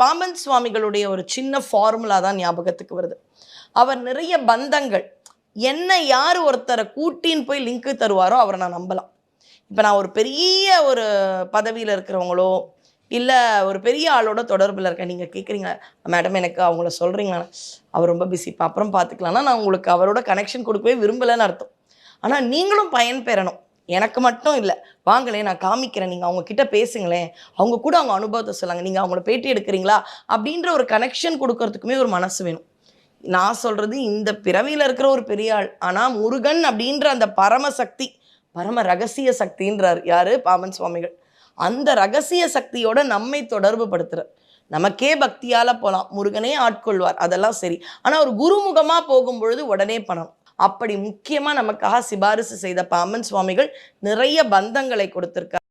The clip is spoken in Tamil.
பாம்பன் சுவாமிகளுடைய ஒரு சின்ன ஃபார்முலா தான் ஞாபகத்துக்கு வருது. அவர் நிறைய பந்தங்கள் என்ன யார் ஒருத்தரை கூட்டின்னு போய் லிங்க் தருவாரோ அவரை நான் நம்பலாம். இப்போ நான் ஒரு பெரிய ஒரு பதவியில் இருக்கிறவங்களோ இல்லை ஒரு பெரிய ஆளோட தொடர்பில் இருக்கேன். நீங்கள் கேட்குறீங்க மேடம் எனக்கு அவங்கள சொல்கிறீங்களா அவர் ரொம்ப பிஸிப்பா அப்புறம் பார்த்துக்கலாம்னா நான் உங்களுக்கு அவரோட கனெக்ஷன் கொடுக்கவே விரும்பலைன்னு அர்த்தம். ஆனால் நீங்களும் பயன் பெறணும். எனக்கு மட்டும் இல்லை. வாங்களேன் நான் காமிக்கிறேன். நீங்கள் அவங்க கிட்ட பேசுங்களேன். அவங்க கூட அவங்க அனுபவத்தை சொல்லாங்க. நீங்கள் அவங்கள பேட்டி எடுக்கிறீங்களா? அப்படின்ற ஒரு கனெக்ஷன் கொடுக்கறதுக்குமே ஒரு மனசு வேணும். நான் சொல்கிறது இந்த பிறவியில் இருக்கிற ஒரு பெரிய ஆள். ஆனால் முருகன் அப்படின்ற அந்த பரம சக்தி பரம ரகசிய சக்தின்றார். யார்? பாமன் சுவாமிகள். அந்த ரகசிய சக்தியோட நம்மை தொடர்பு படுத்துகிறார் நமக்கே பக்தியால் போகலாம் முருகனே ஆட்கொள்வார். அதெல்லாம் சரி. ஆனால் ஒரு குருமுகமாக போகும் பொழுது உடனே பணம் அப்படி முக்கியமா நமக்காக சிபாரிசு செய்த பாமன் சுவாமிகள் நிறைய பந்தங்களை கொடுத்திருக்கார்.